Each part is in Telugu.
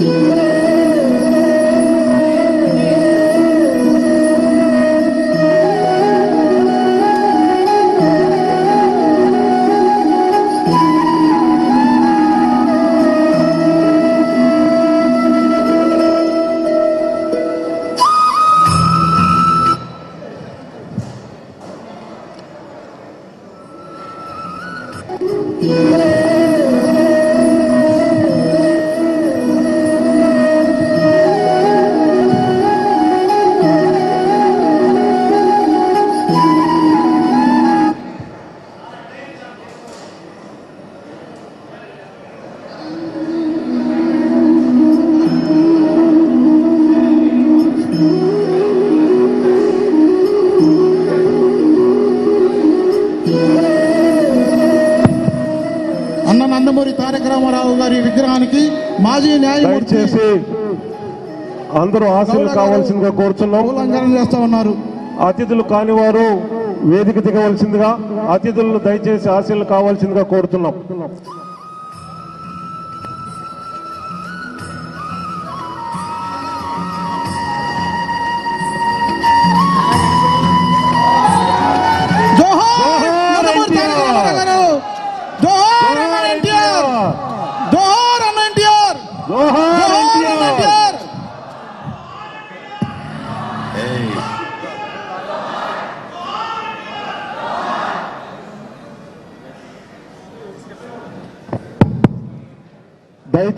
అన్న మాజీ న్యాయమూర్తి దయచేసి అందరూ ఆశలు కావాల్సిందిగా కోరుచున్నాం. ఉల్లంఘన చేస్తా ఉన్నారు. అతిథులు కానివారు వేదిక దిగవలసిందిగా అతిథులను దయచేసి ఆశలు కావాల్సిందిగా కోరుతున్నాం.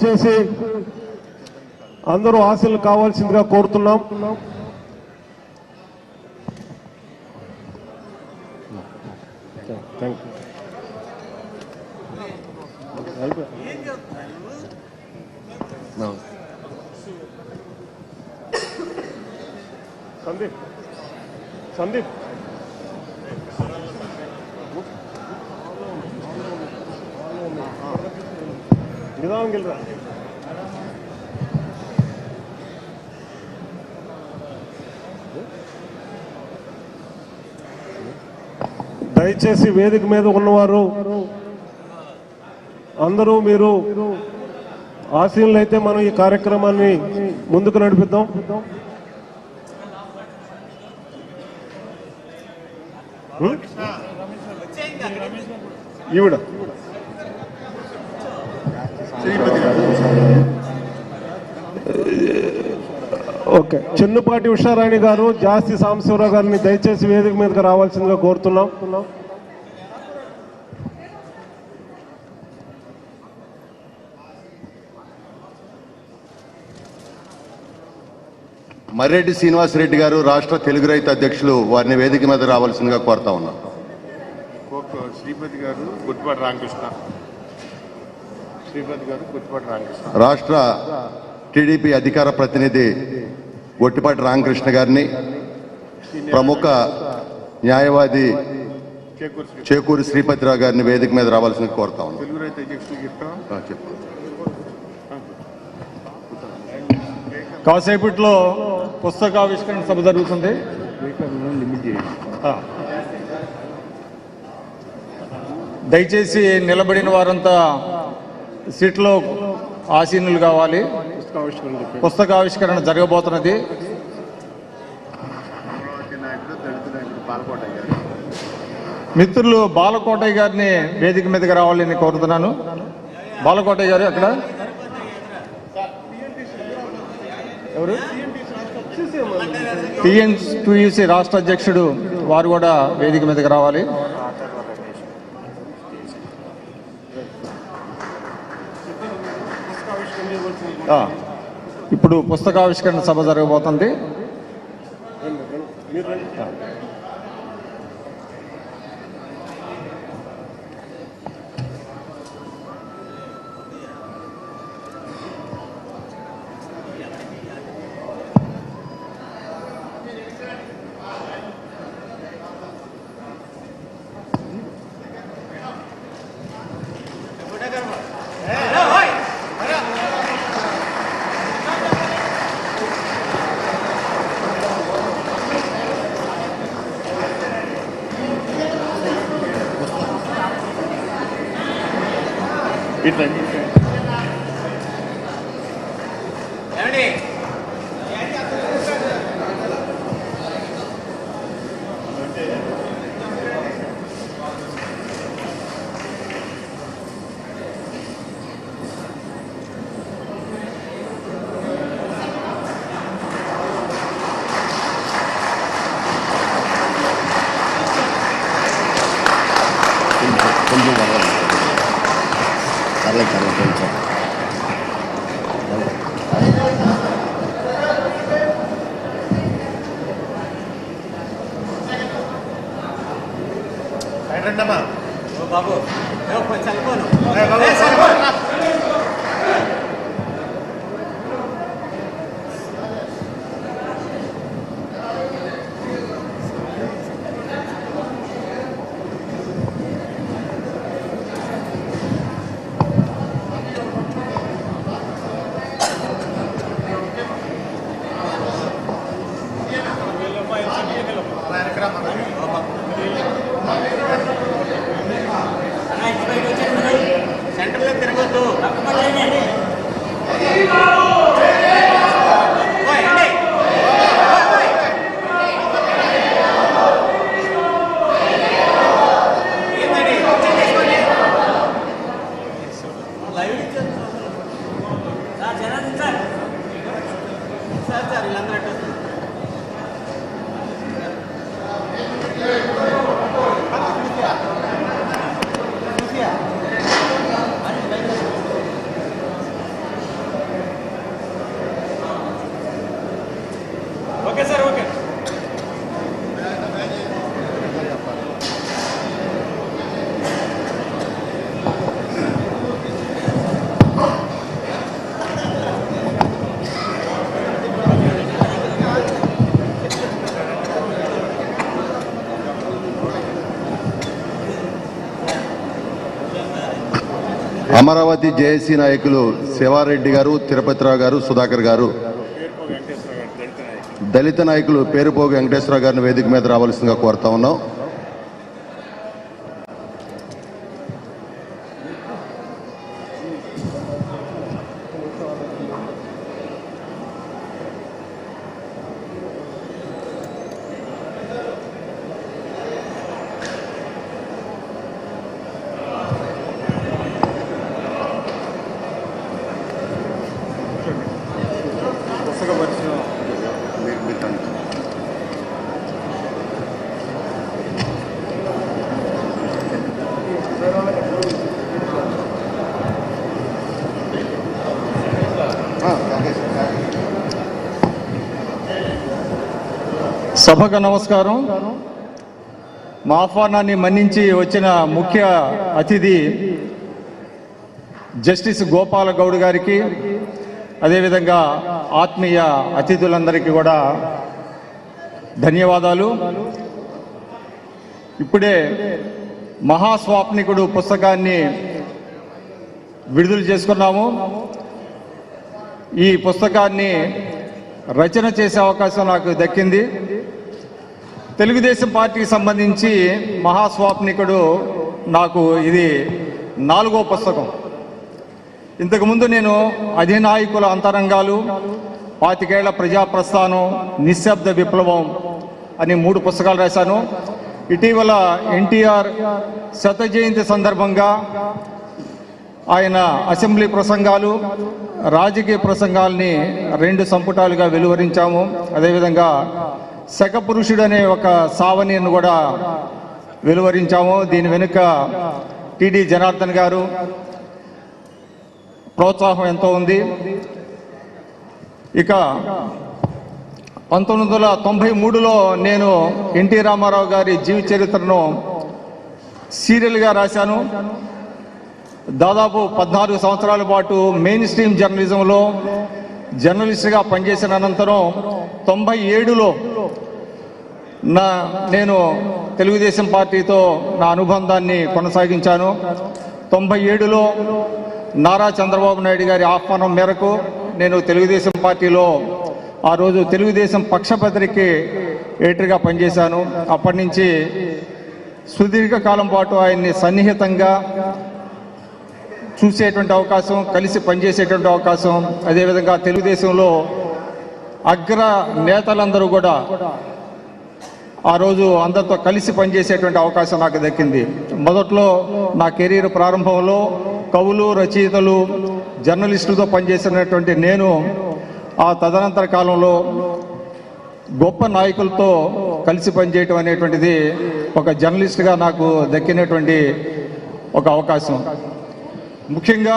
దయచేసి అందరూ ఆశలు కావాల్సిందిగా కోరుతున్నాం. సందీప్ సందీప్. నిదానం గెలరా దయచేసి వేదిక మీద ఉన్నవారు అందరూ మీరు ఆశీనులు అయితే మనం ఈ కార్యక్రమాన్ని ముందుకు నడిపిద్దాం. ఈవిడ. ఓకే. చిన్నపాటి ఉషారాణి గారు జాస్తి సాంబశివరావు గారిని దయచేసి వేదిక మీదకి రావాల్సిందిగా కోరుతున్నాం. మర్రెడ్డి శ్రీనివాసరెడ్డి గారు రాష్ట్ర తెలుగు రైతు అధ్యక్షులు వారిని వేదిక మీద రావాల్సిందిగా కోరుతా ఉన్నాం. కోక్ శ్రీపతి గారు గుట్టిపాటి రామకృష్ణ. శ్రీపతి గారు గుట్టిపాటి రామకృష్ణ. రాష్ట్ర టీడీపీ అధికార ప్రతినిధి ఒట్టిపాటి రామకృష్ణ గారిని ప్రముఖ న్యాయవాది చేకూరు శ్రీ చేకూరి శ్రీపతిరావు గారిని వేదిక మీద రావాల్సిందిగా కోరుతా ఉన్నాం. కాసేపట్లో పుస్తకావిష్కరణ సభ జరుగుతుంది. దయచేసి నిలబడిన వారంతా సీట్లో ఆసీనులు కావాలి. పుస్తకావిష్కరణ జరగబోతున్నది. మిత్రులు బాలకోటయ్య గారిని వేదిక మీదకి రావాలని కోరుతున్నాను. బాలకోటయ్య గారు అక్కడ? ఎవరు? టిఎన్ రాష్ట్ర అధ్యక్షుడు వారు కూడా వేదిక మీదకి రావాలి. ఇప్పుడు పుస్తకావిష్కరణ సభ జరగబోతుంది. Ready. Andamán. Vamos, vamos. Vamos, vamos. Vamos, vamos. Vamos, vamos. Vamos, Amaravati JAC నాయకులు శివారెడ్డి గారు తిరుపతిరావు గారు సుధాకర్ గారు. దళిత నాయకులు పేరుపోగు వెంకటేశ్వర గారిని వేదిక మీద రావాల్సిందిగా కోరుతా ఉన్నాం. సభకు నమస్కారం. మా ఆహ్వానాన్ని మన్నించి వచ్చిన ముఖ్య అతిథి జస్టిస్ గోపాల గౌడ్ గారికి అదేవిధంగా ఆత్మీయ అతిథులందరికీ కూడా ధన్యవాదాలు. ఇప్పుడే మహాస్వాప్నికుడు పుస్తకాన్ని విడుదల చేసుకున్నాము. ఈ పుస్తకాన్ని రచన చేసే అవకాశం నాకు దక్కింది. తెలుగుదేశం పార్టీకి సంబంధించి మహాస్వాప్నికుడు నాకు ఇది నాలుగో పుస్తకం. ఇంతకుముందు నేను అధినాయకుల అంతరంగాలు పాతికేళ్ళ ప్రజాప్రస్థానం నిశ్శబ్ద విప్లవం అని మూడు పుస్తకాలు రాశాను. ఇటీవల ఎన్టీఆర్ శత జయంతి సందర్భంగా ఆయన అసెంబ్లీ ప్రసంగాలు రాజకీయ ప్రసంగాల్ని రెండు సంపుటాలుగా వెలువరించాము. అదేవిధంగా శక పురుషుడు అనే ఒక సావనీయను కూడా వెలువరించాము. దీని వెనుక టిడి జనార్దన్ గారు. ప్రోత్సాహం ఎంతో ఉంది. ఇక పంతొమ్మిది వందల తొంభై మూడులో నేను ఎన్టీ రామారావు గారి జీవిత చరిత్రను సీరియల్గా రాశాను. దాదాపు పద్నాలుగు సంవత్సరాల పాటు మెయిన్ స్ట్రీమ్ జర్నలిజంలో జర్నలిస్ట్గా పనిచేసిన అనంతరం తొంభై ఏడులో నా నేను తెలుగుదేశం పార్టీతో నా అనుబంధాన్ని కొనసాగించాను. తొంభై ఏడులో నారా చంద్రబాబు నాయుడు గారి ఆహ్వానం మేరకు నేను తెలుగుదేశం పార్టీలో ఆ రోజు తెలుగుదేశం పక్షపత్రికి ఎడిటర్గా పనిచేశాను. అప్పటి నుంచి సుదీర్ఘకాలం పాటు ఆయన్ని సన్నిహితంగా చూసేటువంటి అవకాశం కలిసి పనిచేసేటువంటి అవకాశం అదేవిధంగా తెలుగుదేశంలో అగ్ర నేతలందరూ కూడా ఆ రోజు అందరితో కలిసి పనిచేసేటువంటి అవకాశం నాకు దక్కింది. మొదట్లో నా కెరీర్ ప్రారంభంలో కవులు రచయితలు జర్నలిస్టులతో పనిచేసినటువంటి నేను ఆ తదనంతర కాలంలో గొప్ప నాయకులతో కలిసి పనిచేయటం అనేటువంటిది ఒక జర్నలిస్ట్గా నాకు దక్కినటువంటి ఒక అవకాశం. ముఖ్యంగా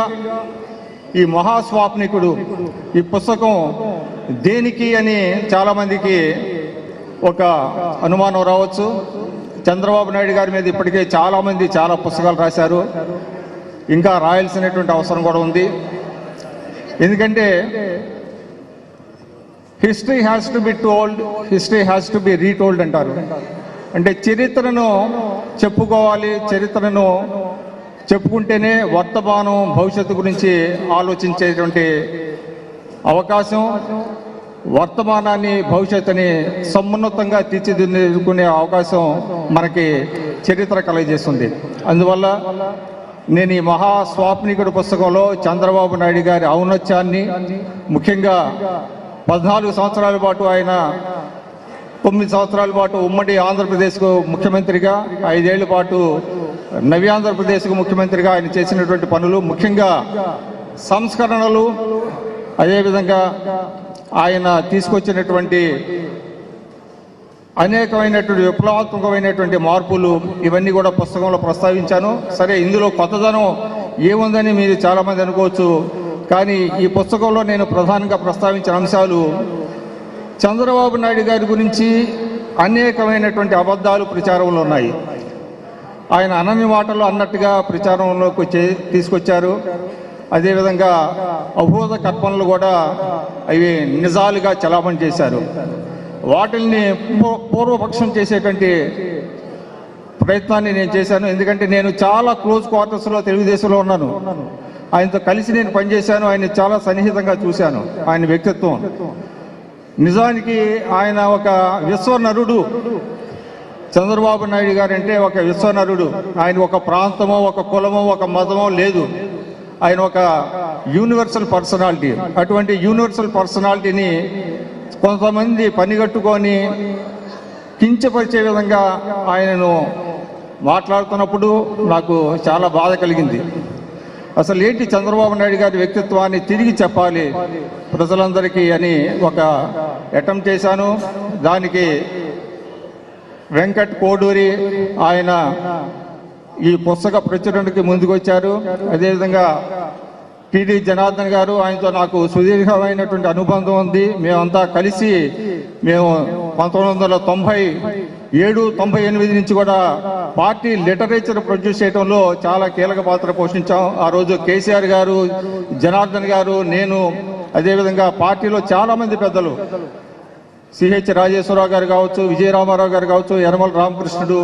ఈ మహాస్వాప్నికుడు ఈ పుస్తకం దేనికి అని చాలామందికి ఒక అనుమానం రావచ్చు. చంద్రబాబు నాయుడు గారి మీద ఇప్పటికే చాలామంది చాలా పుస్తకాలు రాశారు. ఇంకా రాయాల్సినటువంటి అవసరం కూడా ఉంది. ఎందుకంటే history has to be told history has to be retold అంటారు. అంటే చరిత్రను చెప్పుకోవాలి చరిత్రను చెప్పుకుంటేనే వర్తమానం భవిష్యత్తు గురించి ఆలోచించేటువంటి అవకాశం. వర్తమానాన్ని భవిష్యత్తుని సమున్నతంగా తీర్చిదిద్దుకునే అవకాశం మనకి చరిత్ర కలగజేస్తుంది. అందువల్ల నేను ఈ మహాస్వాప్నికుడు పుస్తకంలో చంద్రబాబు నాయుడు గారి ఔన్నత్యాన్ని ముఖ్యంగా పద్నాలుగు సంవత్సరాల పాటు ఆయన తొమ్మిది సంవత్సరాల పాటు ఉమ్మడి ఆంధ్రప్రదేశ్కు ముఖ్యమంత్రిగా ఐదేళ్ళ పాటు నవి ఆంధ్రప్రదేశ్కు ముఖ్యమంత్రిగా ఆయన చేసినటువంటి పనులు ముఖ్యంగా సంస్కరణలు అదేవిధంగా ఆయన తీసుకొచ్చినటువంటి అనేకమైనటువంటి విప్లవాత్మకమైనటువంటి మార్పులు ఇవన్నీ కూడా పుస్తకంలో ప్రస్తావించాను. సరే ఇందులో కొత్తదనం ఏముందని మీరు చాలామంది అనుకోవచ్చు. కానీ ఈ పుస్తకంలో నేను ప్రధానంగా ప్రస్తావించిన అంశాలు చంద్రబాబు నాయుడు గారి గురించి అనేకమైనటువంటి అబద్ధాలు ప్రచారంలో ఉన్నాయి. ఆయన అనని మాటలు అన్నట్టుగా ప్రచారంలోకి వచ్చే తీసుకొచ్చారు. అదేవిధంగా అభూత కల్పనలు కూడా అవి నిజాలుగా చలామణి చేశారు. వాటిల్ని పూ- పూర్వపక్షం చేసేటువంటి ప్రయత్నాన్ని నేను చేశాను. ఎందుకంటే నేను చాలా క్లోజ్ క్వార్టర్స్లో తెలుగుదేశంలో ఉన్నాను. ఆయనతో కలిసి నేను పనిచేశాను. ఆయన చాలా సన్నిహితంగా చూశాను ఆయన వ్యక్తిత్వం. నిజానికి ఆయన ఒక విశ్వనరుడు. చంద్రబాబు నాయుడు గారు అంటే ఒక విశ్వనరుడు. ఆయన ఒక ప్రాంతమో ఒక కులమో ఒక మతమో లేదు. ఆయన ఒక యూనివర్సల్ పర్సనాలిటీ అటువంటి యూనివర్సల్ పర్సనాలిటీని కొంతమంది పనిగట్టుకొని కించపరిచే విధంగా ఆయనను మాట్లాడుతున్నప్పుడు నాకు చాలా బాధ కలిగింది. అసలు ఏంటి చంద్రబాబు నాయుడు గారి వ్యక్తిత్వాన్ని తిరిగి చెప్పాలి ప్రజలందరికీ అని ఒక అటెంప్ట్ చేశాను. దానికి వెంకట్ కోడూరి ఆయన ఈ పుస్తక ప్రచురణకి ముందుకొచ్చారు. అదేవిధంగా టిడి జనార్దన్ గారు ఆయనతో నాకు సుదీర్ఘమైనటువంటి అనుబంధం ఉంది. మేమంతా కలిసి మేము పంతొమ్మిది వందల తొంభై ఏడు తొంభై ఎనిమిది నుంచి కూడా పార్టీ లిటరేచర్ ప్రొడ్యూస్ చేయడంలో చాలా కీలక పాత్ర పోషించాం. ఆ రోజు కేసీఆర్ గారు జనార్దన్ గారు నేను అదేవిధంగా పార్టీలో చాలా మంది పెద్దలు సిహెచ్ రాజేశ్వరరావు గారు కావచ్చు విజయరామారావు గారు కావచ్చు యనమల రామకృష్ణుడు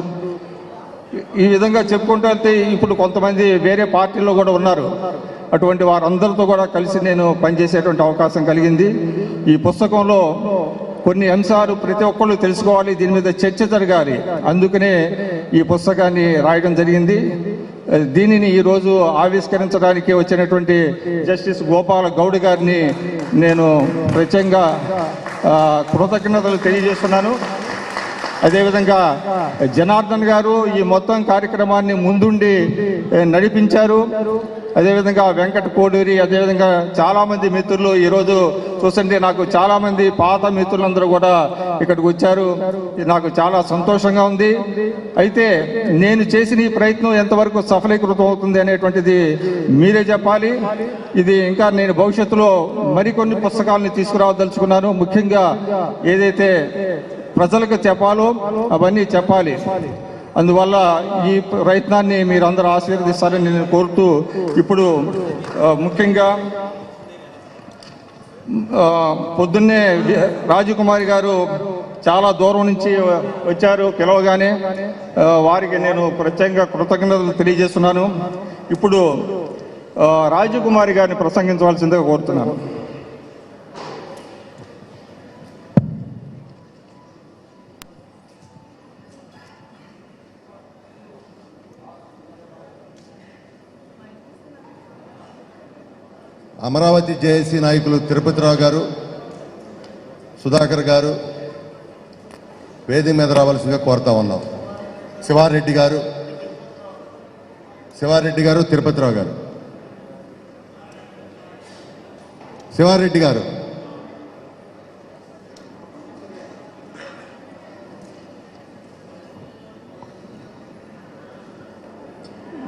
ఈ విధంగా చెప్పుకుంటూ వెళ్తే ఇప్పుడు కొంతమంది వేరే పార్టీల్లో కూడా ఉన్నారు. అటువంటి వారందరితో కూడా కలిసి నేను పనిచేసేటువంటి అవకాశం కలిగింది. ఈ పుస్తకంలో కొన్ని అంశాలు ప్రతి ఒక్కళ్ళు తెలుసుకోవాలి దీని మీద చర్చ జరగాలి. అందుకనే ఈ పుస్తకాన్ని రాయడం జరిగింది. దీనిని ఈరోజు ఆవిష్కరించడానికి వచ్చినటువంటి జస్టిస్ గోపాల గౌడ్ గారిని నేను ప్రత్యేకంగా కృతజ్ఞతలు తెలియజేస్తున్నాను. అదేవిధంగా జనార్దన్ గారు ఈ మొత్తం కార్యక్రమాన్ని ముందుండి నడిపించారు. అదేవిధంగా వెంకట కోడూరి అదేవిధంగా చాలామంది మిత్రులు ఈరోజు చూస్తుంటే నాకు చాలామంది పాత మిత్రులందరూ కూడా ఇక్కడికి వచ్చారు. ఇది నాకు చాలా సంతోషంగా ఉంది. అయితే నేను చేసిన ఈ ప్రయత్నం ఎంతవరకు సఫలీకృతం అవుతుంది అనేటువంటిది మీరే చెప్పాలి. ఇది ఇంకా నేను భవిష్యత్తులో మరికొన్ని పుస్తకాలను తీసుకురావదలుచుకున్నాను. ముఖ్యంగా ఏదైతే ప్రజలకు చెప్పాలో అవన్నీ చెప్పాలి. అందువల్ల ఈ ప్రయత్నాన్ని మీరు అందరూ ఆశీర్వదిస్తారని నేను కోరుతూ ఇప్పుడు ముఖ్యంగా పొద్దున్నే రాజకుమారి గారు చాలా దూరం నుంచి వచ్చారు. పిలవగానే వారికి నేను ప్రత్యేకంగా కృతజ్ఞతలు తెలియజేస్తున్నాను. ఇప్పుడు రాజకుమారి గారిని ప్రసంగించవలసిందిగా కోరుతున్నాను. అమరావతి జేఏసీ నాయకులు తిరుపతిరావు గారు సుధాకర్ గారు వేదిక మీద రావాల్సిందిగా కోరుతా ఉన్నాం. శివారెడ్డి గారు శివారెడ్డి గారు తిరుపతిరావు గారు. శివారెడ్డి గారు.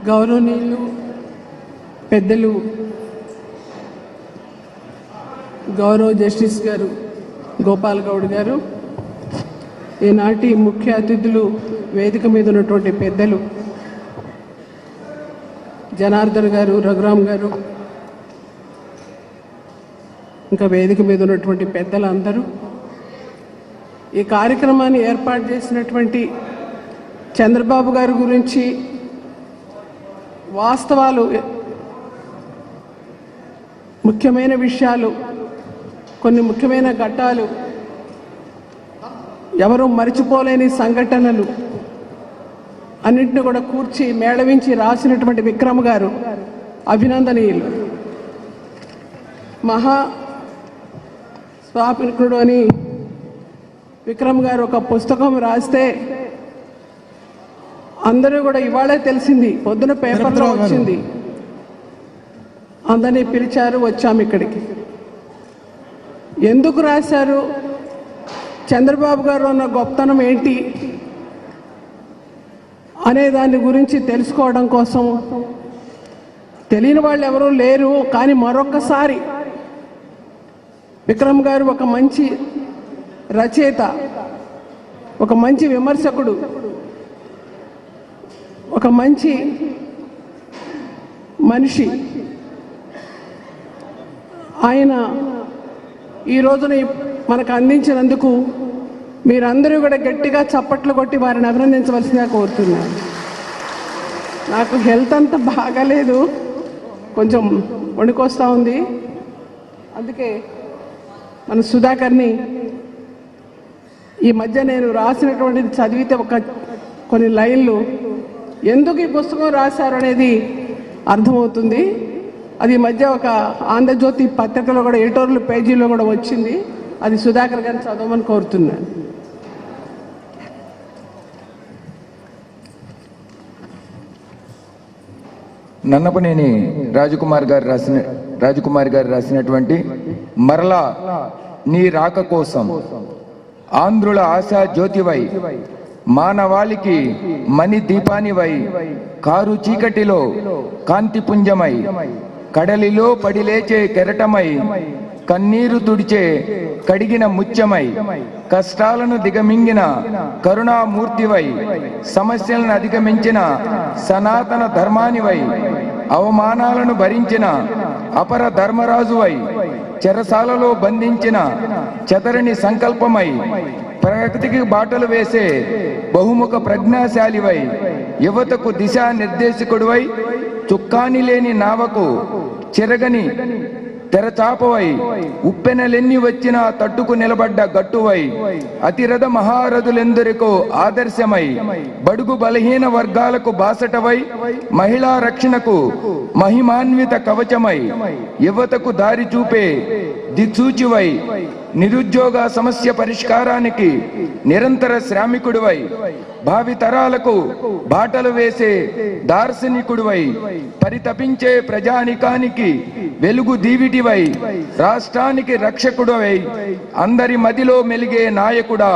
గౌరవనీయులు పెద్దలు గౌరవ జస్టిస్ గారు గోపాల్ గౌడ్ గారు ఈనాటి ముఖ్య అతిథులు వేదిక మీద ఉన్నటువంటి పెద్దలు జనార్దన్ గారు రఘురామ్ గారు ఇంకా వేదిక మీద ఉన్నటువంటి పెద్దలందరూ ఈ కార్యక్రమాన్ని ఏర్పాటు చేసినటువంటి చంద్రబాబు గారి గురించి వాస్తవాలు ముఖ్యమైన విషయాలు కొన్ని ముఖ్యమైన ఘట్టాలు. ఎవరు మరిచిపోలేని సంఘటనలు. అన్నింటిని కూడా కూర్చి మేళవించి రాసినటువంటి విక్రమ్ గారు అభినందనీయులు. మహా స్వామికుడు అని విక్రమ్ గారు ఒక పుస్తకం రాస్తే అందరూ కూడా ఇవాళే తెలిసింది. పొద్దున పేపర్లో. వచ్చింది. అందరినీ పిలిచారు వచ్చాము ఇక్కడికి. ఎందుకు రాశారు? చంద్రబాబు గారు ఉన్న గొప్పతనం ఏంటి? అనే దాని గురించి తెలుసుకోవడం కోసం తెలియని వాళ్ళు ఎవరూ లేరు కానీ మరొకసారి విక్రమ్ గారు ఒక మంచి రచయిత ఒక మంచి విమర్శకుడు ఒక మంచి మనిషి. ఆయన ఈ రోజున మనకు అందించినందుకు మీరందరూ కూడా గట్టిగా చప్పట్లు కొట్టి వారిని అభినందించవలసిందిగా కోరుతున్నాను. నాకు హెల్త్ అంతా బాగాలేదు. కొంచెం వణుకొస్తూ ఉంది. అందుకే మన సుధాకర్ని ఈ మధ్య నేను రాసినటువంటిది చదివితే ఒక కొన్ని లైన్లు ఎందుకు ఈ పుస్తకం రాశారు అనేది అర్థమవుతుంది. అది మధ్య ఒక ఆంధ్రజ్యోతి పత్రికలో కూడా ఎడిటోరియల్ పేజీలో కూడా వచ్చింది. అది సుధాకర్ గారిని చదవమని కోరుతున్నాను. నన్నపనేని రాజకుమార్ గారు రాసిన రాజకుమార్ గారు రాసినటువంటి మరలా నీ రాక కోసం ఆంధ్రుల ఆశా జ్యోతివై మానవాళికి మణి దీపానివై కారు చీకటిలో కాంతిపుంజమై కడలిలో పడిలేచే కెరటమై కన్నీరు తుడిచే కడిగిన ముత్యమై కష్టాలను దిగమింగిన కరుణామూర్తివై సమస్యలను అధిగమించిన సనాతన ధర్మానివై అవమానాలను భరించిన అపర ధర్మరాజువై చెరసాలలో బంధించిన చదరని సంకల్పమై ప్రగతికి బాటలు వేసే బహుముఖ ప్రజ్ఞాశాలివై యువతకు దిశా నిర్దేశకుడివై చుక్కాని లేని నావకు చెరగని తెరచాపవై ఉప్పెనలెన్ని వచ్చినా తట్టుకు నిలబడ్డ గట్టువై అతిరథ మహారథులెందరికో ఆదర్శమై బడుగు బలహీన వర్గాలకు బాసటవై మహిళా రక్షణకు మహిమాన్విత కవచమై యువతకు దారి చూపే దిక్సూచివై నిరుద్యోగ సమస్య పరిష్కారానికి నిరంతర శ్రామికుడివై భావితరాలకు బాటలు వేసే దార్శనికుడివై పరితపించే ప్రజానికానికి వెలుగు దీవిటివై రాష్ట్రానికి రక్షకుడివై అందరి మదిలో మెలిగే నాయకుడా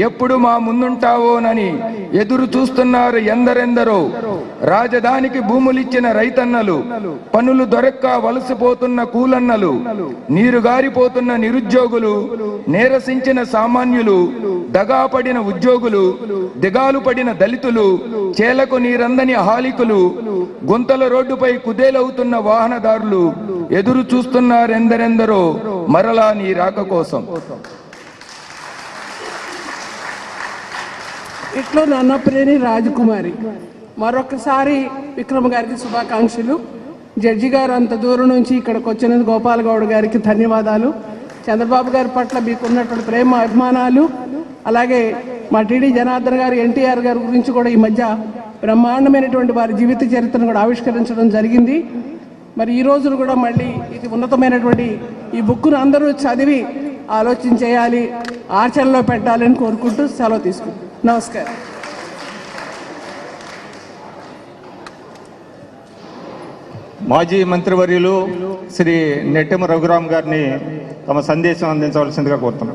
ఎప్పుడు మా ముందుంటావోనని ఎదురు చూస్తున్నారు ఎందరెందరో. రాజధానికి భూములిచ్చిన రైతన్నలు పనులు దొరక్క వలసిపోతున్న కూలన్నలు నీరు గారిపోతున్న నిరుద్యోగులు నేరసించిన సామాన్యులు దగాపడిన ఉద్యోగులు దిగాలు పడిన దళితులు చేలకు నీరందని హాలికులు గుంతల రోడ్డుపై కుదేలవుతున్న వాహనదారులు ఎదురు చూస్తున్నారెందరెందరో మరలా నీ రాక కోసం. ఇట్లో నన్నప్రేని రాజకుమారి మరొకసారి విక్రమ్ గారికి శుభాకాంక్షలు. జడ్జి గారు అంత దూరం నుంచి ఇక్కడికి వచ్చినందుకు గోపాల్ గౌడ్ గారికి ధన్యవాదాలు. చంద్రబాబు గారి పట్ల మీకున్నటువంటి ప్రేమ అభిమానాలు అలాగే మా టీడీ జనార్దన్ గారు ఎన్టీఆర్ గారి గురించి కూడా ఈ మధ్య బ్రహ్మాండమైనటువంటి వారి జీవిత చరిత్రను కూడా ఆవిష్కరించడం జరిగింది. మరి ఈ రోజున కూడా మళ్ళీ ఇది ఉన్నతమైనటువంటి ఈ బుక్ను అందరూ చదివి ఆలోచన చేయాలి ఆచరణలో పెట్టాలని కోరుకుంటూ సెలవు తీసుకుంటాం నమస్కారం. మాజీ మంత్రివర్యులు శ్రీ నెట్టెమ రఘురామ్ గారిని తమ సందేశం అందించవలసిందిగా కోరుతున్నాం.